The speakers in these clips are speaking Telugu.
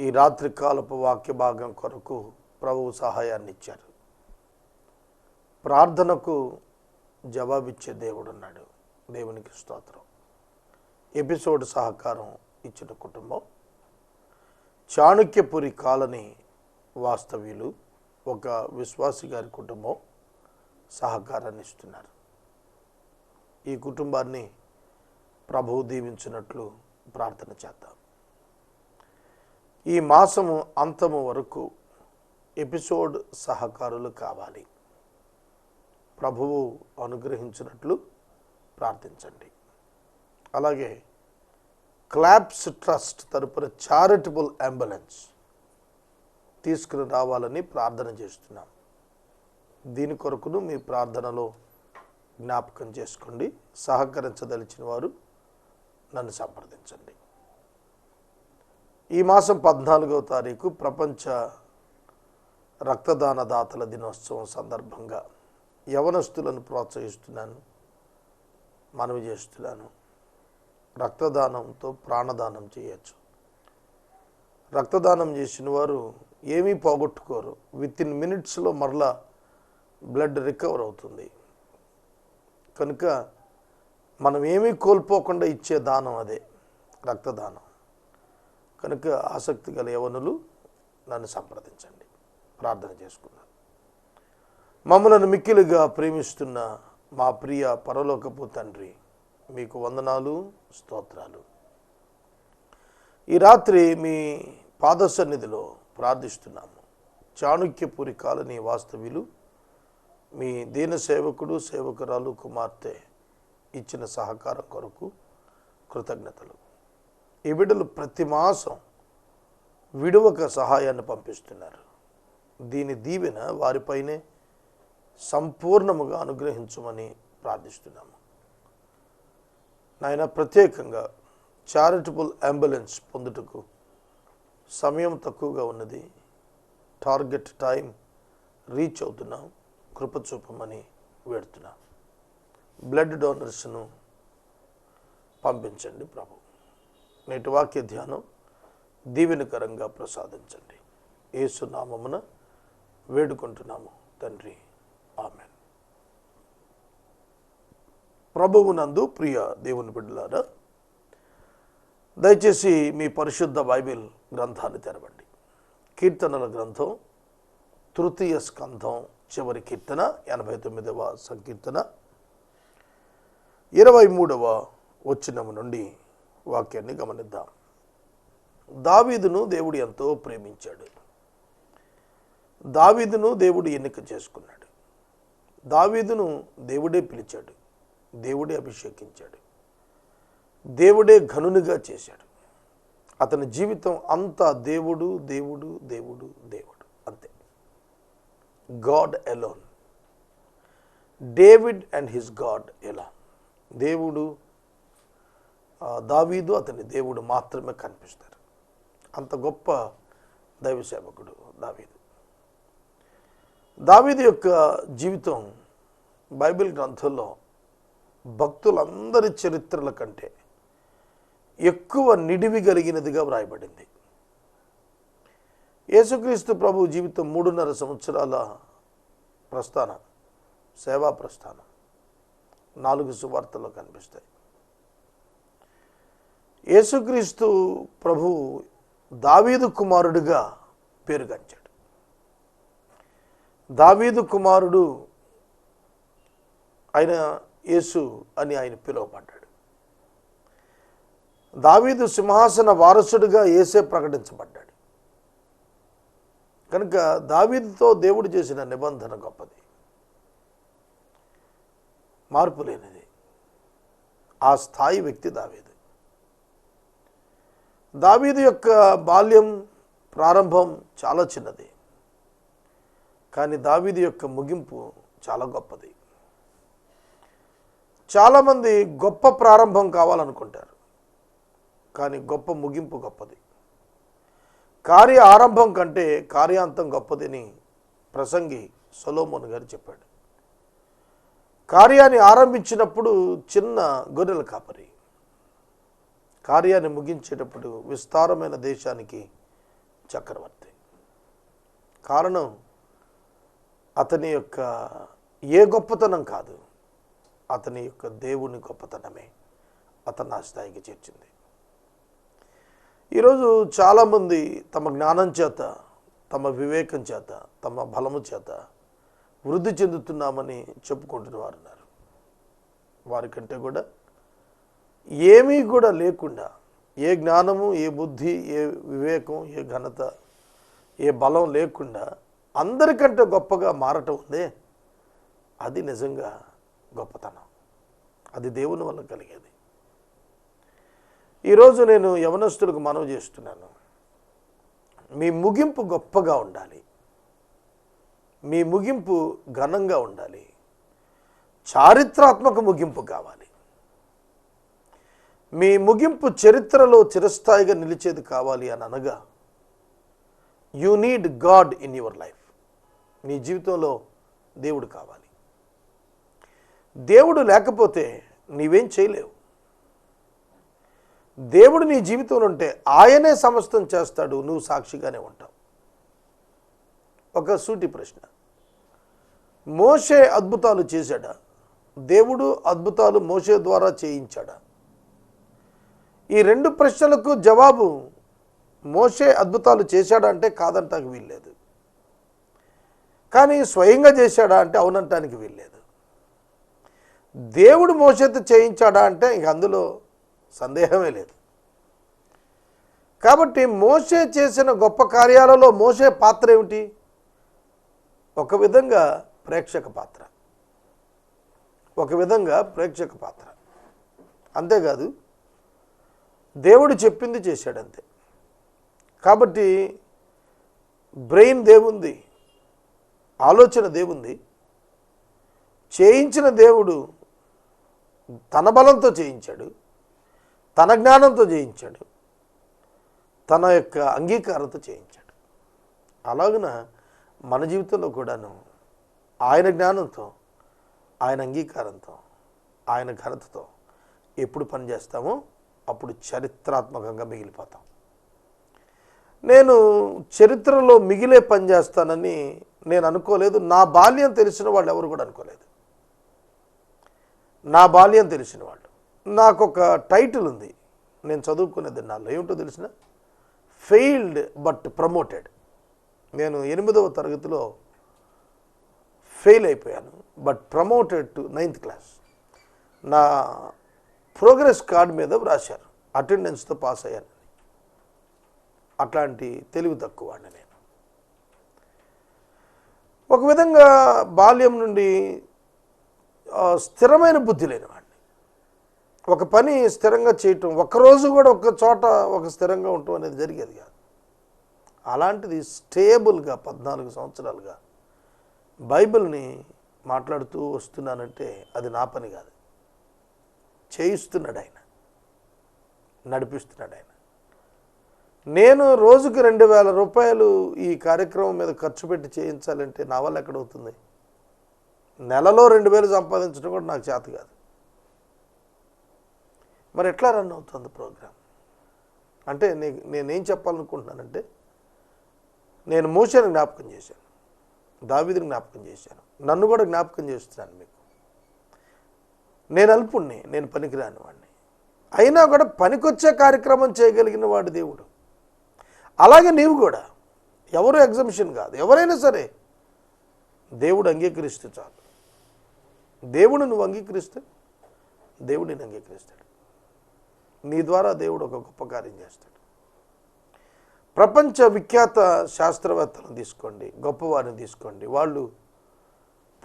ఈ రాత్రి కాలపు వాక్య భాగం కొరకు ప్రభువు సహాయాన్ని ఇచ్చారు ప్రార్థనకు జవాబిచ్చే దేవుడు ఉన్నాడు దేవునికి స్తోత్రం. ఎపిసోడ్ సహకారం ఇచ్చిన కుటుంబం. చాణుక్యపురి కాలనీ వాస్తవ్యులు ఒక విశ్వాసి గారి కుటుంబం సహకారాన్ని ఇస్తున్నారు ఈ కుటుంబాన్ని ప్రభువు దీవించినట్లు ప్రార్థన చేద్దాం. ఈ మాసము అంతము వరకు ఎపిసోడ్ సహకారులు కావాలి. ప్రభువు అనుగ్రహించినట్లు ప్రార్థించండి. అలాగే క్లాప్స్ ట్రస్ట్ తరపున చారిటబుల్ అంబులెన్స్ తీసుకుని రావాలని ప్రార్థన చేస్తున్నాం. దీని కొరకును మీ ప్రార్థనలో జ్ఞాపకం చేసుకోండి. సహకరించదలిచిన వారు నన్ను సంప్రదించండి. ఈ మాసం పద్నాలుగవ తారీఖు ప్రపంచ రక్తదాన దాతల దినోత్సవం సందర్భంగా యవనస్తులను ప్రోత్సహిస్తున్నాను మనవి చేస్తున్నాను. రక్తదానంతో ప్రాణదానం చేయొచ్చు. రక్తదానం చేసిన వారు ఏమీ పోగొట్టుకోరు. విత్ ఇన్ మినిట్స్లో మరలా బ్లడ్ రికవర్ అవుతుంది. కనుక మనం ఏమీ కోల్పోకుండా ఇచ్చే దానం అదే రక్తదానం. కనుక ఆసక్తి గల యవనులు నన్ను సంప్రదించండి. ప్రార్థన చేసుకున్నాను. మమ్మలను మిక్కిలుగా ప్రేమిస్తున్న మా ప్రియ పరలోకపు తండ్రి మీకు వందనాలు స్తోత్రాలు. ఈ రాత్రి మీ పాద సన్నిధిలో ప్రార్థిస్తున్నాము. చాణుక్యపురి కాలనీ వాస్తవ్యులు మీ దీన సేవకుడు సేవకురాలు కుమార్తె ఇచ్చిన సహకారం కొరకు కృతజ్ఞతలు. ఈ బిడ్డలు ప్రతి మాసం విడువక సహాయాన్ని పంపిస్తున్నారు. దీని దీవెన వారిపైనే సంపూర్ణముగా అనుగ్రహించమని ప్రార్థిస్తున్నాము. నాయన ప్రత్యేకంగా చారిటబుల్ అంబులెన్స్ పొందుటకు సమయం తక్కువగా ఉన్నది. టార్గెట్ టైం రీచ్ అవుతున్నాం. కృపచూపమని వేడుతున్నాం. బ్లడ్ డోనర్స్ను పంపించండి ప్రభు. నేటి వాక్య ధ్యానం దీవెనకరంగా ప్రసాదించండి. ఏసునామమున వేడుకుంటున్నాము తండ్రి. ఆమె ప్రభువునందు ప్రియ దేవుని బిడ్డలారా దయచేసి మీ పరిశుద్ధ బైబిల్ గ్రంథాన్ని తెరవండి. కీర్తనల గ్రంథం తృతీయ స్కంధం చివరి కీర్తన ఎనభై తొమ్మిదవ సంకీర్తన ఇరవై మూడవ వచ్చినము నుండి వాక్యాన్ని గమనిద్దాం. దావీదును దేవుడు ఎంతో ప్రేమించాడు. దావీదును దేవుడు ఎన్నిక చేసుకున్నాడు. దావీదును దేవుడే పిలిచాడు. దేవుడే అభిషేకించాడు. దేవుడే ఘనునిగా చేశాడు. అతని జీవితం అంతా దేవుడు దేవుడు దేవుడు దేవుడు. అంతే. God alone. David and his God ఎలా? దేవుడు దావీదు అతని దేవుడు మాత్రమే కనిపిస్తారు. అంత గొప్ప దైవ సేవకుడు దావీదు. దావీదు యొక్క జీవితం బైబిల్ గ్రంథంలో భక్తులందరి చరిత్రల కంటే ఎక్కువ నిడివి కలిగినదిగా వ్రాయబడింది. యేసుక్రీస్తు ప్రభు జీవితం మూడున్నర సంవత్సరాల ప్రస్థానం సేవా ప్రస్థానం. నాలుగు సువార్తల్లో కనిపిస్తాయి. యేసుక్రీస్తు ప్రభు దావీదు కుమారుడిగా పేరుగాంచాడు దావీదు కుమారుడు ఆయన యేసు అని ఆయన పిలువబడ్డాడు. దావీదు సింహాసన వారసుడిగా యేసే ప్రకటించబడ్డాడు. కనుక దావీదుతో దేవుడు చేసిన నిబంధన గొప్పది. మార్పు లేనిది. ఆ స్థాయి వ్యక్తి దావీదు. దావీదు యొక్క బాల్యం ప్రారంభం చాలా చిన్నది. కానీ దావీదు యొక్క ముగింపు చాలా గొప్పది. చాలామంది గొప్ప ప్రారంభం కావాలనుకుంటారు. కానీ గొప్ప ముగింపు గొప్పది. కార్య ఆరంభం కంటే కార్యాంతం గొప్పదని ప్రసంగి సొలోమోన్ గారు చెప్పాడు. కార్యాన్ని ఆరంభించినప్పుడు చిన్న గొర్రెల కాపరి. కార్యాన్ని ముగించేటప్పుడు విస్తారమైన దేశానికి చక్రవర్తి. కారణం అతని యొక్క ఏ గొప్పతనం కాదు. అతని యొక్క దేవుని గొప్పతనమే అతను ఆ స్థాయికి చేర్చింది. ఈరోజు చాలామంది తమ జ్ఞానం చేత తమ వివేకం చేత తమ బలము చేత వృద్ధి చెందుతున్నామని చెప్పుకుంటున్న వారు ఉన్నారు వారికంటే కూడా ఏమీ కూడా లేకుండా ఏ జ్ఞానము ఏ బుద్ధి ఏ వివేకం ఏ ఘనత ఏ బలం లేకుండా అందరికంటే గొప్పగా మారటం ఉందే అది నిజంగా గొప్పతనం. అది దేవుని వల్ల కలిగేది. ఈరోజు నేను యవనస్తులకు మనవి చేస్తున్నాను. మీ ముగింపు గొప్పగా ఉండాలి. మీ ముగింపు ఘనంగా ఉండాలి. చారిత్రాత్మక ముగింపు కావాలి. మీ ముగింపు చరిత్రలో చిరస్థాయిగా నిలిచేది కావాలి అని అనగా you need God in your life నీ జీవితంలో దేవుడు కావాలి. దేవుడు లేకపోతే నీవేం చేయలేవు. దేవుడు నీ జీవితంలో ఉంటే ఆయనే సమస్తం చేస్తాడు నువ్వు సాక్షిగానే ఉంటావు. ఒక సూటి ప్రశ్న. మోషే అద్భుతాలు చేశాడా? దేవుడు అద్భుతాలు మోషే ద్వారా చేయించాడా? ఈ రెండు ప్రశ్నలకు జవాబు మోషే అద్భుతాలు చేశాడా అంటే కాదంటానికి వీల్లేదు. కానీ స్వయంగా చేశాడా అంటే అవునంటానికి వీల్లేదు. దేవుడు మోసేతో చేయించాడా అంటే ఇంక అందులో సందేహమే లేదు. కాబట్టి మోసే చేసిన గొప్ప కార్యాలలో మోసే పాత్ర ఏమిటి? ఒక విధంగా ప్రేక్షక పాత్ర. ఒక విధంగా ప్రేక్షక పాత్ర. అంతేకాదు దేవుడు చెప్పింది చేశాడు అంతే కాబట్టి బ్రెయిన్ దేవుంది ఆలోచన దేవుంది. చేయించిన దేవుడు తన బలంతో చేయించాడు తన జ్ఞానంతో చేయించాడు తన యొక్క అంగీకారంతో చేయించాడు. అలాగున మన జీవితంలో కూడాను ఆయన జ్ఞానంతో ఆయన అంగీకారంతో ఆయన ఘనతతో ఎప్పుడు పనిచేస్తామో అప్పుడు చరిత్రాత్మకంగా మిగిలిపోతాం. నేను చరిత్రలో మిగిలే పని చేస్తానని నేను అనుకోలేదు. నా బాల్యం తెలిసిన వాళ్ళు ఎవరు కూడా అనుకోలేదు. నా బాల్యం తెలిసిన వాళ్ళు. నాకు ఒక టైటిల్ ఉంది. నేను చదువుకునేది నాలో. ఏమిటో తెలిసిన? ఫెయిల్డ్ బట్ ప్రమోటెడ్ నేను ఎనిమిదవ తరగతిలో ఫెయిల్ అయిపోయాను. But promoted to ninth class నా ప్రోగ్రెస్ కార్డు మీద వ్రాశారు. అటెండెన్స్తో పాస్ అయ్యాను అట్లాంటి తెలివి తక్కువ వాడిని నేను. ఒక విధంగా బాల్యం నుండి స్థిరమైన బుద్ధి లేనివాడిని. ఒక పని స్థిరంగా చేయటం ఒక్కరోజు కూడా ఒక చోట ఒక స్థిరంగా ఉండటం అనేది జరిగేది కాదు. అలాంటిది స్టేబుల్గా పద్నాలుగు సంవత్సరాలుగా బైబిల్ని మాట్లాడుతూ వస్తున్నానంటే అది నా పని కాదు. చేయిస్తున్నాడు ఆయన. నడిపిస్తున్నాడు ఆయన. నేను రోజుకి రెండు వేల రూపాయలు ఈ కార్యక్రమం మీద ఖర్చు పెట్టి చేయించాలంటే నా వల్ల ఎక్కడవుతుంది? నెలలో రెండు వేలు సంపాదించడం కూడా నాకు చేత కాదు. మరి ఎట్లా రన్ అవుతుంది ప్రోగ్రాం? అంటే నే నేనేం చెప్పాలనుకుంటున్నానంటే నేను మూసాను జ్ఞాపకం చేశాను. దావిదిని జ్ఞాపకం చేశాను. నన్ను కూడా జ్ఞాపకం చేస్తున్నాను మీకు. నేను అల్పుణ్ణి నేను పనికిరాని వాడిని అయినా కూడా పనికొచ్చే కార్యక్రమం చేయగలిగిన వాడు దేవుడు. అలాగే నీవు కూడా. ఎవరు ఎగ్జంప్షన్ కాదు. ఎవరైనా సరే దేవుడు అంగీకరిస్తే చాలు. దేవుడు నువ్వు అంగీకరిస్తే దేవుడు నేను అంగీకరిస్తాడు. నీ ద్వారా దేవుడు ఒక గొప్ప కార్యం చేస్తాడు. ప్రపంచ విఖ్యాత శాస్త్రవేత్తలను తీసుకోండి గొప్పవారిని తీసుకోండి. వాళ్ళు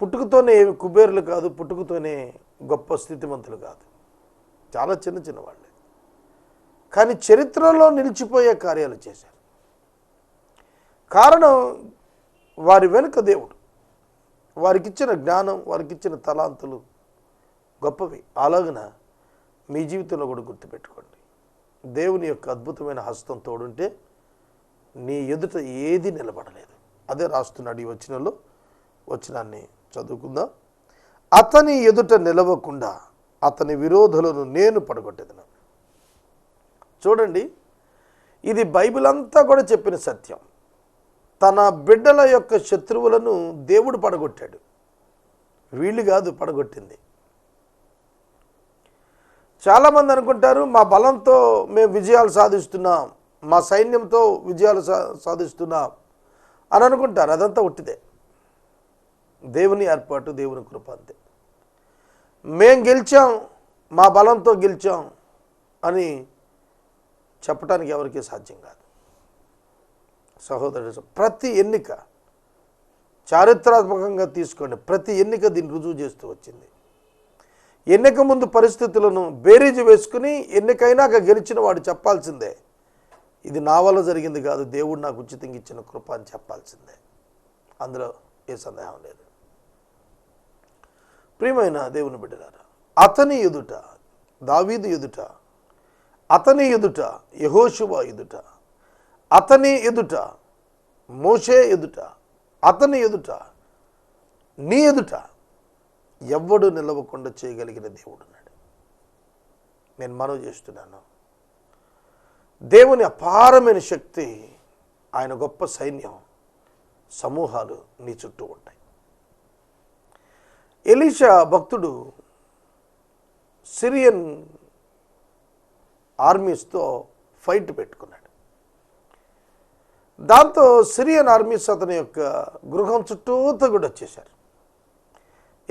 పుట్టుకతోనే ఏమి కుబేరులు కాదు పుట్టుకతోనే గొప్ప స్థితిమంతులు కాదు. చాలా చిన్న చిన్న వాళ్ళే. కానీ చరిత్రలో నిలిచిపోయే కార్యాలు చేశారు. కారణం వారి వెనుక దేవుడు. వారికి ఇచ్చిన జ్ఞానం వారికి ఇచ్చిన తలాంతులు గొప్పవి. అలాగన మీ జీవితంలో కూడా గుర్తుపెట్టుకోండి. దేవుని యొక్క అద్భుతమైన హస్తం తోడుంటే నీ ఎదుట ఏది నిలబడలేదు. అదే రాస్తున్నాడు ఈ వచనంలో. వచనాన్ని చదువుకుందాం. అతని ఎదుట నిలవకుండా అతని విరోధులను నేను పడగొట్టేదను. చూడండి ఇది బైబిల్ అంతా కూడా చెప్పిన సత్యం. తన బిడ్డల యొక్క శత్రువులను దేవుడు పడగొట్టాడు. వీళ్ళు కాదు పడగొట్టింది. చాలామంది అనుకుంటారు మా బలంతో మేము విజయాలు సాధిస్తున్నాం మా సైన్యంతో విజయాలు సా సాధిస్తున్నాం అని అనుకుంటారు. అదంతా ఒట్టిదే. దేవుని ఏర్పాటు దేవుని కృప అంతే. మేం గెలిచాం మా బలంతో గెలిచాం అని చెప్పడానికి ఎవరికీ సాధ్యం కాదు. సహోదరు ప్రతి ఎన్నిక చారిత్రాత్మకంగా తీసుకోండి. ప్రతి ఎన్నిక దీన్ని రుజువు చేస్తూ వచ్చింది. ఎన్నిక ముందు పరిస్థితులను బేరీజు వేసుకుని ఎన్నికైనాక గెలిచిన వాడు చెప్పాల్సిందే. ఇది నా వల్ల జరిగింది కాదు దేవుడు నాకు ఉచితంగా ఇచ్చిన కృప అని చెప్పాల్సిందే. అందులో ఏ సందేహం లేదు. ప్రియమైన దేవుని బిడ్డలారా అతని ఎదుట దావీదు ఎదుట అతని ఎదుట యహోశువ ఎదుట అతని ఎదుట మోషే ఎదుట అతని ఎదుట నీ ఎదుట ఎవ్వడు నిలవకుండా చేయగలిగిన దేవుడు ఉన్నాడు నేను మనవి చేస్తున్నాను. దేవుని అపారమైన శక్తి ఆయన గొప్ప సైన్యం సమూహాలు నీ చుట్టూ ఉంటాయి. ఎలీషా భక్తుడు సిరియన్ ఆర్మీస్తో ఫైట్ పెట్టుకున్నాడు. దాంతో సిరియన్ ఆర్మీస్ అతని యొక్క గృహం చుట్టూతో కూడా వచ్చేశారు.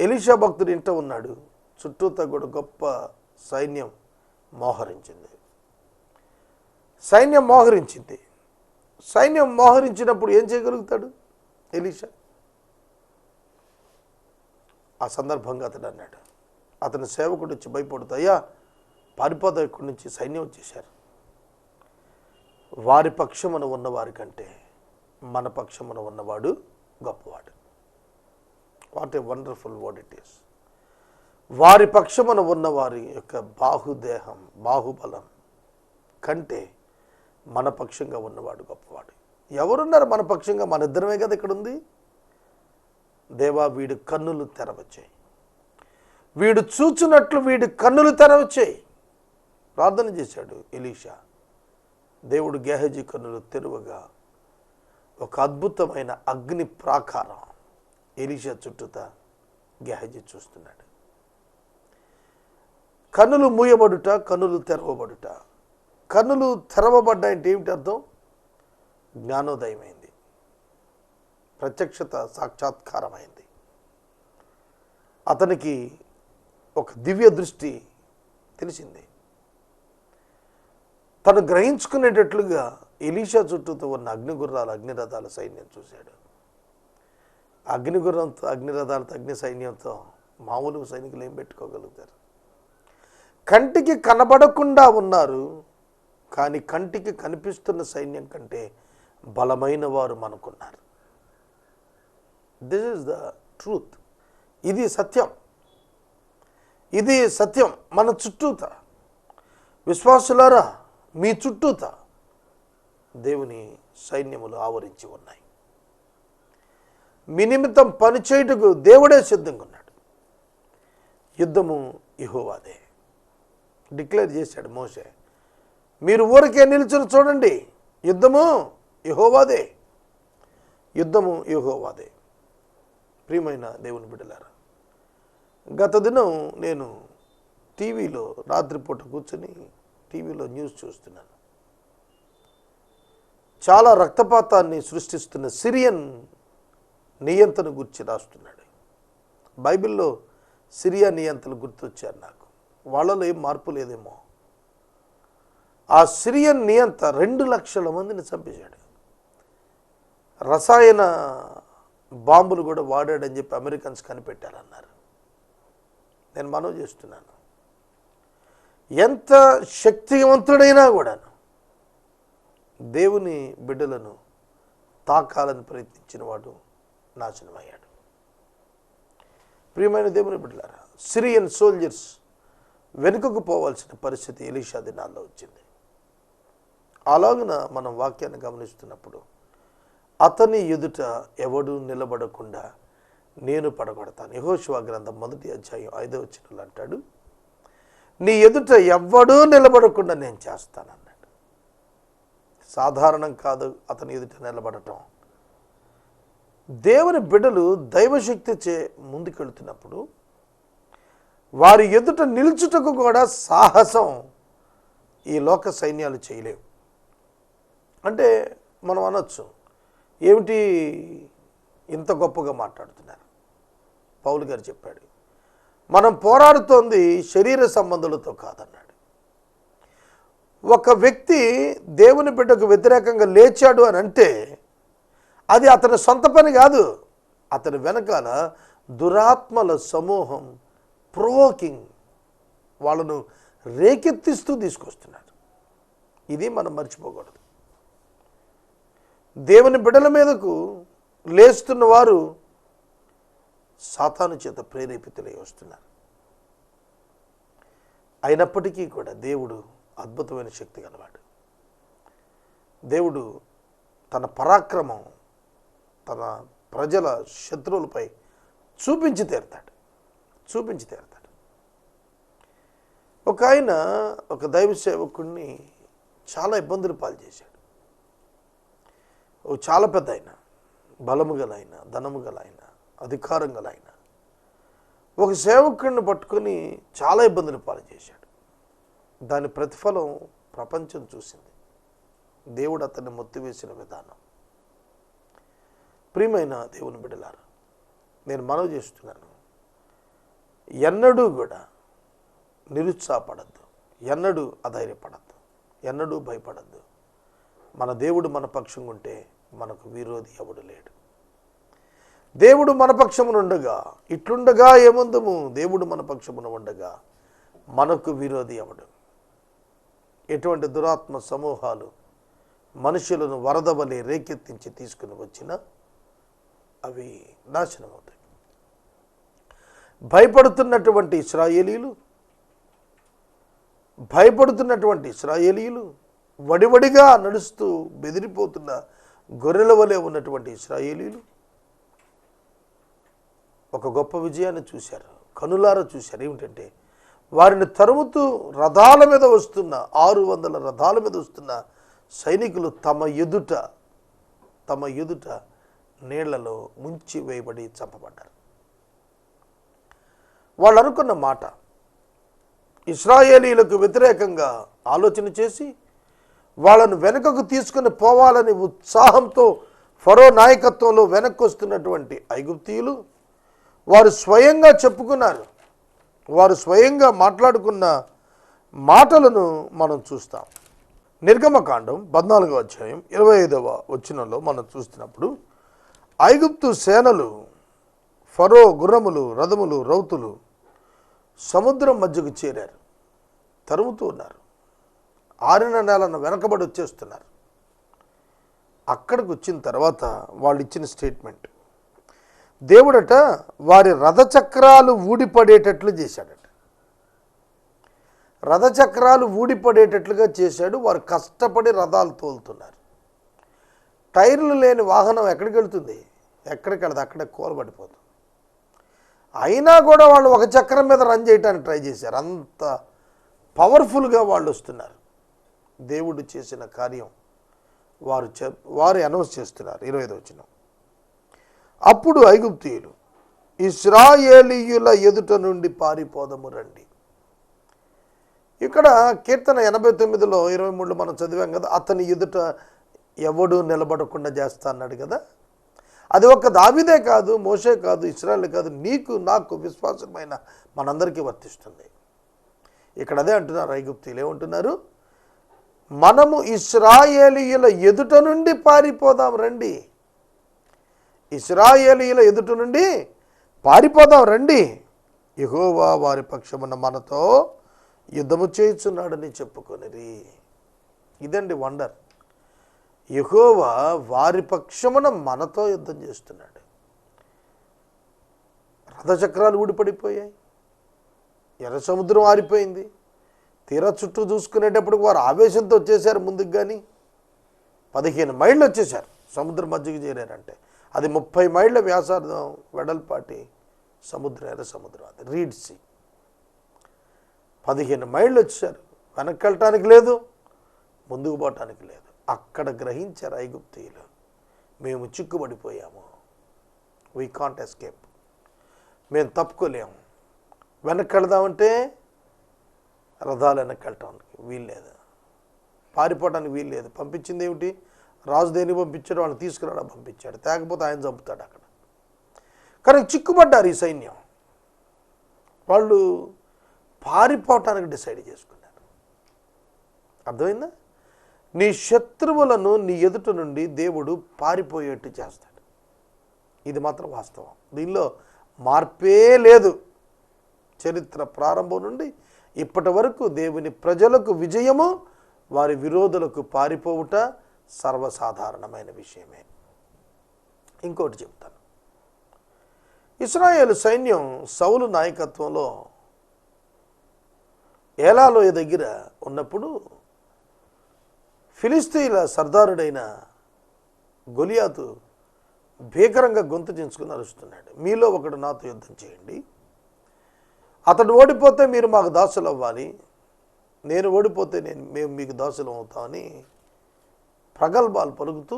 ఎలీషా భక్తుడు ఇంట ఉన్నాడు. చుట్టూతో కూడా గొప్ప సైన్యం మోహరించింది. సైన్యం మోహరించింది. సైన్యం మోహరించినప్పుడు ఏం చేయగలుగుతాడు ఎలీషా? ఆ సందర్భంగా అతడు అన్నాడు. అతని సేవకుడు వచ్చి భయపడుతూ అయ్యా పారిపోతా ఇక్కడి నుంచి సైన్యం వచ్చేశారు. వారి పక్షమున ఉన్నవారి కంటే మన పక్షమున ఉన్నవాడు గొప్పవాడు. What a wonderful word it is వారి పక్షమున ఉన్నవారి యొక్క బాహుదేహం బాహుబలం కంటే మన పక్షంగా ఉన్నవాడు గొప్పవాడు. ఎవరున్నారు మన పక్షంగా? మన ఇద్దరమే కదా ఇక్కడ ఉంది దేవా వీడి కన్నులు తెరవచ్చాయి. వీడు చూచున్నట్లు వీడి కన్నులు తెరవచ్చాయి. ప్రార్థన చేశాడు ఎలీషా. దేవుడు గేహజీ కన్నులు తెరువగా ఒక అద్భుతమైన అగ్ని ప్రాకారం ఎలీషా చుట్టూత గేహజీ చూస్తున్నాడు. కన్నులు మూయబడుట కన్నులు తెరవబడుట. కన్నులు తెరవబడ్డాయంటే ఏమిటి అర్థం? జ్ఞానోదయమైంది. ప్రత్యక్షత సాక్షాత్కారమైంది. అతనికి ఒక దివ్య దృష్టి తెలిసింది. తను గ్రహించుకునేటట్లుగా ఎలీషా చుట్టూతో ఉన్న అగ్నిగుర్రాల అగ్నిరథాల సైన్యం చూశాడు. అగ్నిగుర్రంతో అగ్నిరథాలతో అగ్ని సైన్యంతో మామూలు సైనికులు ఏం పెట్టుకోగలుగుతారు? కంటికి కనబడకుండా ఉన్నారు కానీ కంటికి కనిపిస్తున్న సైన్యం కంటే బలమైన వారు మనకున్నారు. దిస్ ఈజ్ ద ట్రూత్ ఇది సత్యం. ఇది సత్యం. మన చుట్టూత. విశ్వాసులారా మీ చుట్టూత దేవుని సైన్యములు ఆవరించి ఉన్నాయి. మీ నిమిత్తం పనిచేయుటకు దేవుడే సిద్ధంగా ఉన్నాడు. యుద్ధము ఇహోవాదే డిక్లేర్ చేశాడు మోసే మీరు ఊరికే నిలిచిన చూడండి. యుద్ధము యహోవాదే. యుద్ధము యహోవాదే. ప్రియమైన దేవుని బిడ్డలారా గత దినం నేను టీవీలో రాత్రిపూట కూర్చొని టీవీలో న్యూస్ చూస్తున్నాను. చాలా రక్తపాతాన్ని సృష్టిస్తున్న సిరియన్ నియంతను గురించి రాస్తున్నాడు. బైబిల్లో సిరియా నియంతలు గుర్తొచ్చారు నాకు. వాళ్ళలో ఏం మార్పు లేదేమో. ఆ సిరియన్ నియంత రెండు లక్షల మందిని చంపేశాడు. రసాయన బాంబులు కూడా వాడాడని చెప్పి అమెరికన్స్ కనిపెట్టారన్నారు. నేను మనవి చేస్తున్నాను. ఎంత శక్తివంతుడైనా కూడాను దేవుని బిడ్డలను తాకాలని ప్రయత్నించిన వాడు నాశనమయ్యాడు. ప్రియమైన దేవుని బిడ్డలారా సిరియన్ సోల్జర్స్ వెనుకకు పోవాల్సిన పరిస్థితి ఎలీషా దినాల్లో వచ్చింది. అలాగున మనం వాక్యాన్ని గమనిస్తున్నప్పుడు అతని ఎదుట ఎవడు నిలబడకుండా నేను పడగొడతాను. యహోశివ గ్రంథం మొదటి అధ్యాయం ఐదవ వచ్చినలు అంటాడు నీ ఎదుట ఎవ్వడూ నిలబడకుండా నేను చేస్తానన్నాడు. సాధారణం కాదు అతని ఎదుట నిలబడటం. దేవుని బిడ్డలు దైవశక్తి చే ముందుకెళ్తున్నప్పుడు వారి ఎదుట నిలుచుటకు కూడా సాహసం ఈ లోక సైన్యాలు చేయలేవు. అంటే మనం అనొచ్చు ఏమిటి ఇంత గొప్పగా మాట్లాడుతున్నారు? పౌలు గారు చెప్పాడు మనం పోరాడుతోంది శరీర సంబంధులతో కాదన్నాడు. ఒక వ్యక్తి దేవుని బిడ్డకు వ్యతిరేకంగా లేచాడు అని అంటే అది అతని సొంత పని కాదు. అతని వెనకాల దురాత్మల సమూహం ప్రోవోకింగ్ వాళ్ళను రేకెత్తిస్తూ తీసుకొస్తున్నారు ఇది మనం మర్చిపోకూడదు. దేవుని బిడ్డల మీదకు లేస్తున్న వారు సాతాను చేత ప్రేరేపితులై వస్తున్నారు. అయినప్పటికీ కూడా దేవుడు అద్భుతమైన శక్తి గలవాడు. దేవుడు తన పరాక్రమం తన ప్రజల శత్రువులపై చూపించి తీరుతాడు. చూపించి తీరుతాడు. ఒక ఆయన ఒక దైవ సేవకుడిని చాలా ఇబ్బందులు పాలు చేశాడు. చాలా పెద్ద ఆయన బలము గల ఆయన ధనము గల ఆయన అధికారం గల ఆయన ఒక సేవకుడిని పట్టుకొని చాలా ఇబ్బందులు పాలు చేశాడు దాని ప్రతిఫలం ప్రపంచం చూసింది. దేవుడు అతన్ని మొత్తివేసిన విధానం. ప్రియమైన దేవుని బిడ్డలారా నేను మనవి చేస్తున్నాను. ఎన్నడూ కూడా నిరుత్సాహపడద్దు. ఎన్నడూ అధైర్యపడద్దు. ఎన్నడూ భయపడద్దు. మన దేవుడు మన పక్షంగా ఉంటే మనకు విరోధి ఎవడు లేడు. దేవుడు మన పక్షమునుండగా ఇట్లుండగా ఏముందము? దేవుడు మన పక్షమున ఉండగా మనకు విరోధి ఎవడు? ఎటువంటి దురాత్మ సమూహాలు మనుషులను వరద వలె రేకెత్తించి తీసుకుని వచ్చినా అవి నాశనమవుతాయి. భయపడుతున్నటువంటి ఇస్రాయేలీలు భయపడుతున్నటువంటి ఇస్రాయేలీలు వడివడిగా నడుస్తూ బెదిరిపోతున్న గొర్రెల వలె ఉన్నటువంటి ఇస్రాయేలీలు ఒక గొప్ప విజయాన్ని చూశారు కనులారా చూశారు. ఏమిటంటే వారిని తరుముతూ రథాల మీద వస్తున్న ఆరు వందల రథాల మీద వస్తున్న సైనికులు తమ ఎదుట తమ ఎదుట నీళ్ళలో ముంచి వేయబడి చంపబడ్డారు. వాళ్ళు అనుకున్న మాట ఇస్రాయేలీలకు వ్యతిరేకంగా ఆలోచన చేసి వాళ్ళను వెనుకకు తీసుకుని పోవాలని ఉత్సాహంతో ఫరో నాయకత్వంలో వెనక్కి వస్తున్నటువంటి ఐగుప్తీయులు వారు స్వయంగా చెప్పుకున్నారు. వారు స్వయంగా మాట్లాడుకున్న మాటలను మనం చూస్తాం. నిర్గమకాండం పద్నాలుగో అధ్యాయం ఇరవై ఐదవ వచ్చినలో మనం చూస్తున్నప్పుడు ఐగుప్తు సేనలు ఫరో గుర్రములు రథములు రౌతులు సముద్రం మధ్యకు చేరారు. తరుముతూ ఉన్నారు. ఆరిన నెలను వెనకబడి వచ్చేస్తున్నారు. అక్కడికి వచ్చిన తర్వాత వాళ్ళు ఇచ్చిన స్టేట్మెంట్. దేవుడట వారి రథచక్రాలు ఊడిపడేటట్లు చేశాడట. రథచక్రాలు ఊడిపడేటట్లుగా చేశాడు వారు కష్టపడి రథాలు తోలుతున్నారు. టైర్లు లేని వాహనం ఎక్కడికి వెళ్తుంది? ఎక్కడికి వెళ్తుంది అక్కడే కూలబడిపోతుంది. అయినా కూడా వాళ్ళు ఒక చక్రం మీద రన్ చేయడానికి ట్రై చేశారు. అంత పవర్ఫుల్గా వాళ్ళు వస్తున్నారు. దేవుడు చేసిన కార్యం వారు చె వారు అనౌన్స్ చేస్తున్నారు. ఇరవై ఐదు వచ్చిన అప్పుడు ఐగుప్తీయులు ఇస్రాయేలీయుల ఎదుట నుండి పారిపోదము రండి. ఇక్కడ కీర్తన ఎనభై తొమ్మిదిలో ఇరవై మూడులో మనం చదివాం కదా అతని ఎదుట ఎవడు నిలబడకుండా చేస్తా అన్నాడు కదా. అది ఒక దావిదే కాదు మోసే కాదు ఇస్రాయల్ కాదు నీకు నాకు విశ్వాసమైన మనందరికీ వర్తిస్తుంది. ఇక్కడ అదే అంటున్నారు ఐగుప్తులు ఏమంటున్నారు? మనము ఇస్రాయేలీయుల ఎదుట నుండి పారిపోదాం రండి. ఇస్రాయేలీయుల ఎదుట నుండి పారిపోదాం రండి. యహోవా వారి పక్షమున మనతో యుద్ధము చేయుచున్నాడని చెప్పుకొనిది ఇదండి వండర్. యహోవా వారి పక్షమున మనతో యుద్ధం చేస్తున్నాడు. రథచక్రాలు ఊడిపడిపోయాయి. ఎర్ర సముద్రం ఆరిపోయింది. తీరా చుట్టూ చూసుకునేటప్పుడు వారు ఆవేశంతో వచ్చేసారు ముందుకు కానీ పదిహేను మైళ్ళు వచ్చేసారు సముద్రం మధ్యకి చేరారంటే. అది ముప్పై మైళ్ళ వ్యాసార్థం వెడల్పాటి సముద్రం ఎర్ర సముద్రం అది రీడ్ సీ. పదిహేను మైళ్ళు వచ్చారు వెనక్కి వెళ్ళటానికి లేదు ముందుకు పోవటానికి లేదు. అక్కడ గ్రహించారు ఐగుప్తీయులు మేము చిక్కుబడిపోయాము. వీ కాంట్ ఎస్కేప్ మేము తప్పుకోలేము. వెనక్కి వెళదామంటే రథాలు వెనక్కి వెళ్ళటానికి వీల్లేదు. పారిపోవడానికి వీల్లేదు. పంపించింది ఏమిటి? రాజు దేనికి పంపించాడు వాళ్ళని తీసుకురావడం పంపించాడు. తేకపోతే ఆయన చంపుతాడు అక్కడ. కానీ చిక్కుపడ్డారు ఈ సైన్యం. వాళ్ళు పారిపోవటానికి డిసైడ్ చేసుకున్నారు. అర్థమైందా? నీ శత్రువులను నీ ఎదుట నుండి దేవుడు పారిపోయేట్టు చేస్తాడు. ఇది మాత్రం వాస్తవం. దీనిలో మార్పే లేదు. చరిత్ర ప్రారంభం నుండి ఇప్పటి వరకు దేవుని ప్రజలకు విజయము వారి విరోధులకు పారిపోవుట సర్వసాధారణమైన విషయమే. ఇంకోటి చెప్తాను. ఇస్రాయేల్ సైన్యం సౌలు నాయకత్వంలో ఏలాలోయ దగ్గర ఉన్నప్పుడు ఫిలిస్తీన్ల సర్దారుడైన గొలియాతు భీకరంగా గొంతు చించుకుని అరుస్తున్నాడు. మీలో ఒకడు నాతో యుద్ధం చేయండి. అతడు ఓడిపోతే మీరు మాకు దాసులు అవ్వాలి నేను ఓడిపోతే నేను మేము మీకు దాసులు అవుతామని ప్రగల్భాలు పలుకుతూ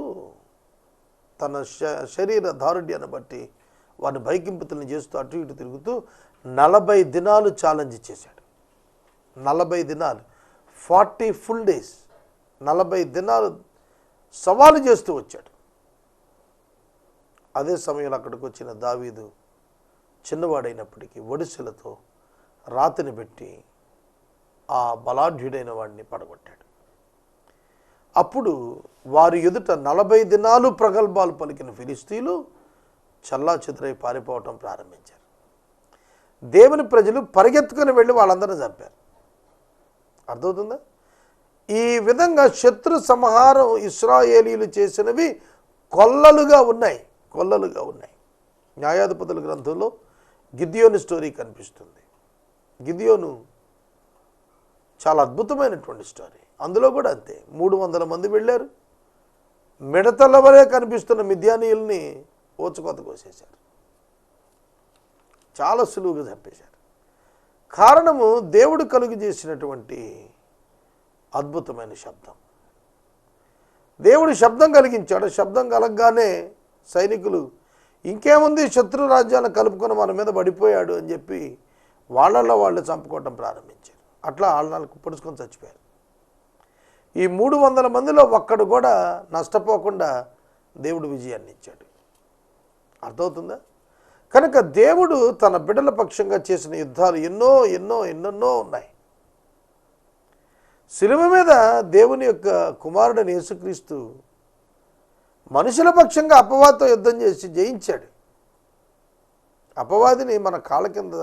తన శ- శరీర దారుఢ్యాన్ని బట్టి వారిని బైకింపుతులను చేస్తూ అటు ఇటు తిరుగుతూ నలభై దినాలు ఛాలెంజ్ చేశాడు. నలభై దినాలు ఫార్టీ ఫుల్ డేస్ నలభై దినాలు సవాలు చేస్తూ వచ్చాడు. అదే సమయంలో అక్కడికి వచ్చిన దావీదు చిన్నవాడైనప్పటికీ ఒడిసెలతో రాతిని పెట్టి ఆ బలాఢ్యుడైన వాడిని పడగొట్టాడు. అప్పుడు వారి ఎదుట నలభై దినాలు ప్రగల్భాలు పలికిన ఫిలిస్తీన్లు చల్లా చెదురై పారిపోవటం ప్రారంభించారు. దేవుని ప్రజలు పరిగెత్తుకుని వెళ్ళి వాళ్ళందరినీ చంపారు. అర్థమవుతుందా? ఈ విధంగా శత్రు సంహారం ఇస్రాయేలీలు చేసినవి కొల్లలుగా ఉన్నాయి కొల్లలుగా ఉన్నాయి. న్యాయాధిపతుల గ్రంథంలో గిద్యోని స్టోరీ కనిపిస్తుంది. గిద్యోను చాలా అద్భుతమైనటువంటి స్టోరీ అందులో కూడా అంతే. మూడు వందల మంది వెళ్ళారు. మిడతల వలె కనిపిస్తున్న మిథ్యానీయుల్ని ఓచుకోత కోసేశారు. చాలా సులువుగా చంపేశారు. కారణము దేవుడు కలుగు చేసినటువంటి అద్భుతమైన శబ్దం. దేవుడు శబ్దం కలిగించాడు. శబ్దం కలగగానే సైనికులు ఇంకేముంది? శత్రు రాజ్యాలను కలుపుకొని మన మీద పడిపోయాడు అని చెప్పి వాళ్ళల్లో వాళ్ళు చంపుకోవటం ప్రారంభించారు. అట్లా వాళ్ళకు పొడుచుకొని చచ్చిపోయారు. ఈ మూడు వందల మందిలో ఒక్కడు కూడా నష్టపోకుండా దేవుడు విజయాన్ని ఇచ్చాడు. అర్థమవుతుందా? కనుక దేవుడు తన బిడ్డల పక్షంగా చేసిన యుద్ధాలు ఎన్నో ఎన్నో ఎన్నెన్నో ఉన్నాయి. శిలువ మీద దేవుని యొక్క కుమారుడని యేసుక్రీస్తు మనుషుల పక్షంగా అపవాదితో యుద్ధం చేసి జయించాడు. అపవాదిని మన కాళ్ళ కింద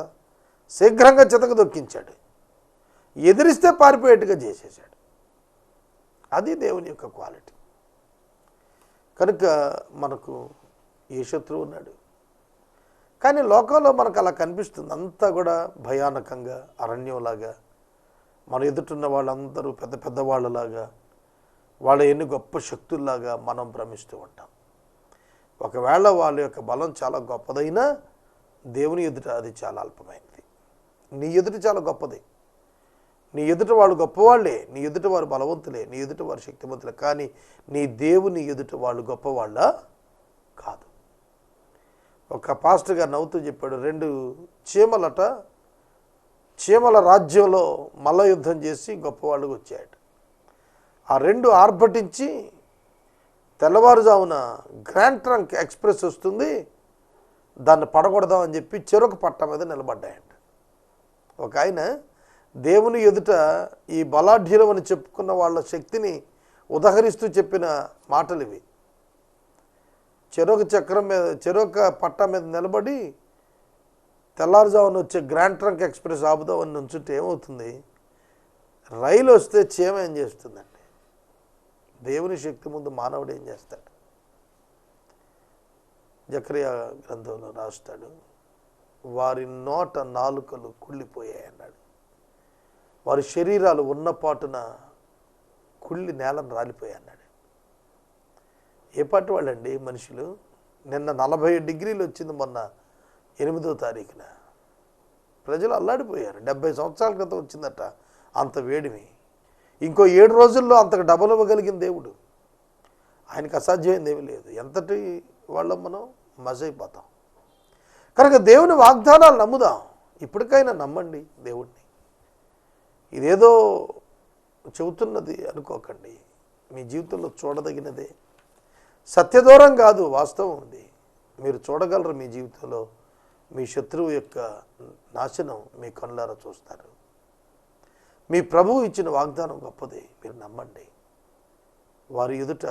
శీఘ్రంగా చితక దొక్కించాడు. ఎదిరిస్తే పారిపోయేట్టుగా చేసేసాడు అది దేవుని యొక్క క్వాలిటీ. కనుక మనకు ఏ శత్రువు ఉన్నాడు? కానీ లోకంలో మనకు అలా కనిపిస్తుంది. అంతా కూడా భయానకంగా అరణ్యంలాగా మన ఎదుటిన్న వాళ్ళందరూ పెద్ద పెద్ద వాళ్ళలాగా వాళ్ళ ఎన్ని గొప్ప శక్తుల్లాగా మనం భ్రమిస్తూ ఉంటాం. ఒకవేళ వాళ్ళ యొక్క బలం చాలా గొప్పదైనా దేవుని ఎదుట అది చాలా అల్పమైనది. నీ ఎదుట చాలా గొప్పది. నీ ఎదుట వాళ్ళు గొప్పవాళ్ళే నీ ఎదుట వారు బలవంతులే నీ ఎదుట వారు శక్తివంతులే కానీ నీ దేవుని ఎదుట వాళ్ళు గొప్పవాళ్ళ కాదు. ఒక పాస్టర్ గారు నవ్వుతూ చెప్పాడు రెండు చీమలట చీమల రాజ్యంలో మల్ల యుద్ధం చేసి గొప్పవాళ్ళకు వచ్చాయట. ఆ రెండు ఆర్భటించి తెల్లవారుజామున గ్రాండ్ ట్రంక్ ఎక్స్ప్రెస్ వస్తుంది దాన్ని పడగొడదాం అని చెప్పి చెరుకు పట్ట మీద నిలబడ్డాయంట. ఒక ఆయన దేవుని ఎదుట ఈ బలాఢ్యులం అని చెప్పుకున్న వాళ్ళ శక్తిని ఉదహరిస్తూ చెప్పిన మాటలు ఇవి. చెరొక చక్రం మీద చెరొక పట్ట మీద నిలబడి తెల్లారుజామున వచ్చే గ్రాండ్ ట్రంక్ ఎక్స్ప్రెస్ ఆపుదామని నుంచుంటే ఏమవుతుంది? రైలు వస్తే చీమ ఏం చేస్తుందండి? దేవుని శక్తి ముందు మానవుడు ఏం చేస్తాడు? జక్రియా గ్రంథంలో రాస్తాడు. వారి నోట నాలుకలు కుళ్ళిపోయాయి అన్నాడు. వారి శరీరాలు ఉన్నపాటున కుళ్ళి నేలను రాలిపోయాయి అన్నాడు. ఏ పాటి వాళ్ళండి మనుషులు? నిన్న నలభై డిగ్రీలు వచ్చింది మొన్న ఎనిమిదో తారీఖున. ప్రజలు అల్లాడిపోయారు. డెబ్బై సంవత్సరాల క్రితం వచ్చిందట అంత వేడిమి. ఇంకో ఏడు రోజుల్లో అంతకు డబల్ ఇవ్వగలిగిన దేవుడు. ఆయనకు అసాధ్యమైంది ఏమీ లేదు. ఎంతటి వాళ్ళం మనం? మజైపోతాం. కనుక దేవుని వాగ్దానాలు నమ్ముదాం. ఇప్పటికైనా నమ్మండి దేవుణ్ణి. ఇదేదో చెబుతున్నది అనుకోకండి. మీ జీవితంలో చూడదగినదే. సత్యదూరం కాదు వాస్తవం ఉంది మీరు చూడగలరు మీ జీవితంలో. మీ శత్రువు యొక్క నాశనం మీ కళ్ళారా చూస్తారు. మీ ప్రభువు ఇచ్చిన వాగ్దానం గొప్పది. మీరు నమ్మండి. వారి ఎదుట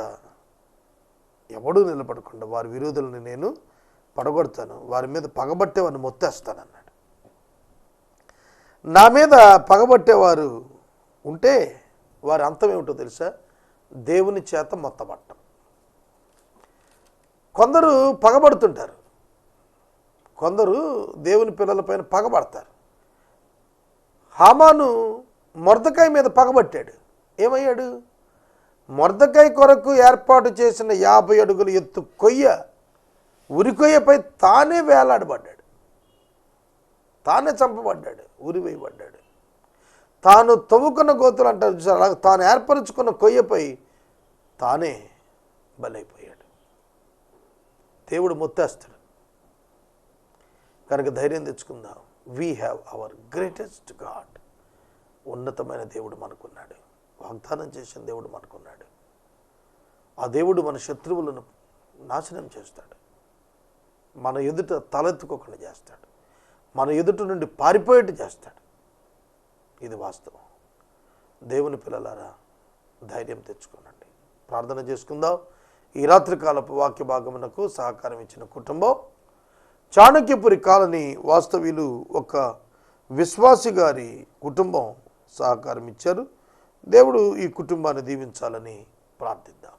ఎవడూ నిలబడకుండా వారి విరోధులను నేను పడగొడతాను వారి మీద పగబట్టే వారిని మొత్తేస్తాను అన్నాడు. నా మీద పగబట్టేవారు ఉంటే వారి అంతం ఏమిటో తెలుసా? దేవుని చేత మొత్తబట్టం. కొందరు పగబడుతుంటారు. కొందరు దేవుని పిల్లలపైన పగబడతారు. హామాను మొర్దకాయ మీద పగబట్టాడు. ఏమయ్యాడు? మొర్దకాయ కొరకు ఏర్పాటు చేసిన యాభై అడుగుల ఎత్తు కొయ్య ఉరికొయ్యపై తానే వేలాడబడ్డాడు. తానే చంపబడ్డాడు ఉరివేయబడ్డాడు. తాను తవ్వుకున్న గోతులు అంటారు చూసారా? తాను ఏర్పరచుకున్న కొయ్యపై తానే బలైపోయాడు. దేవుడు మొత్తేస్తాడు. కనుక ధైర్యం తెచ్చుకుందాం. We have our greatest God ఉన్నతమైన దేవుడు మనకున్నాడు. వాగ్దానం చేసిన దేవుడు మనకున్నాడు. ఆ దేవుడు మన శత్రువులను నాశనం చేస్తాడు. మన ఎదుట తలెత్తుకోకుండా చేస్తాడు. మన ఎదుట నుండి పారిపోయేట్టు చేస్తాడు. ఇది వాస్తవం. దేవుని పిల్లలారా ధైర్యం తెచ్చుకోనండి. ప్రార్థన చేసుకుందాం. ఈ రాత్రికాలపు వాక్య భాగమునకు సహకారం ఇచ్చిన కుటుంబం చాణక్యపురి కాలనీ వాస్తవ్యులు ఒక విశ్వాసి గారి కుటుంబం సహకారం ఇచ్చారు. దేవుడు ఈ కుటుంబాన్ని దీవించాలని ప్రార్థిద్దాం.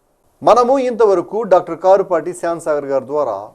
మనము ఇంతవరకు డాక్టర్ కారుపాటి శ్యామ్సాగర్ గారి ద్వారా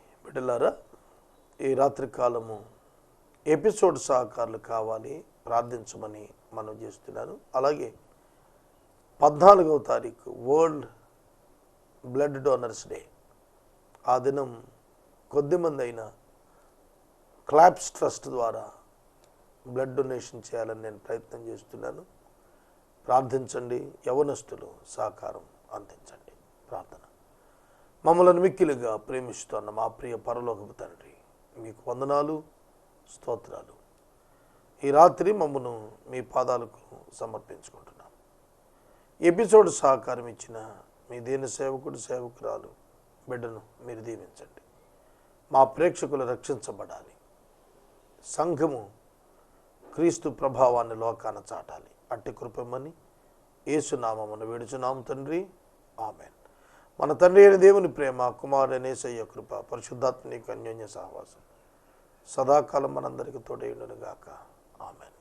బిడ్డలారా ఈ రాత్రి కాలము ఎపిసోడ్ సహకారులు కావాలి ప్రార్థించమని మనం చేస్తున్నాను. అలాగే పద్నాలుగవ తారీఖు వరల్డ్ బ్లడ్ డోనర్స్ డే ఆ దినం కొద్దిమంది అయినా క్లాప్స్ ట్రస్ట్ ద్వారా బ్లడ్ డొనేషన్ చేయాలని నేను ప్రయత్నం చేస్తున్నాను. ప్రార్థించండి యవనస్తులు సహకారం అందించండి. ప్రార్థన. మమ్మలను మిక్కిలుగా ప్రేమిస్తున్న మా ప్రియ పరలోకపు తండ్రి మీకు వందనాలు స్తోత్రాలు. ఈ రాత్రి మమ్మను మీ పాదాలకు సమర్పించుకుంటున్నాం. ఎపిసోడ్ సహకారం ఇచ్చిన మీ దీని సేవకుడు సేవకురాలు బిడ్డను మీరు దీవించండి. మా ప్రేక్షకులు రక్షించబడాలి. సంఘము క్రీస్తు ప్రభావాన్ని లోకాన చాటాలి. అట్టి కృపమని ఏసునామమును వేడుచున్నాం తండ్రి. ఆమెన్. మన తండ్రి అయిన దేవుని ప్రేమ కుమారుడనేసయ్య కృప పరిశుద్ధాత్మని అన్యోన్య సహవాసం. సదాకాలం మనందరికీ తోడైండును గాక ఆమెను.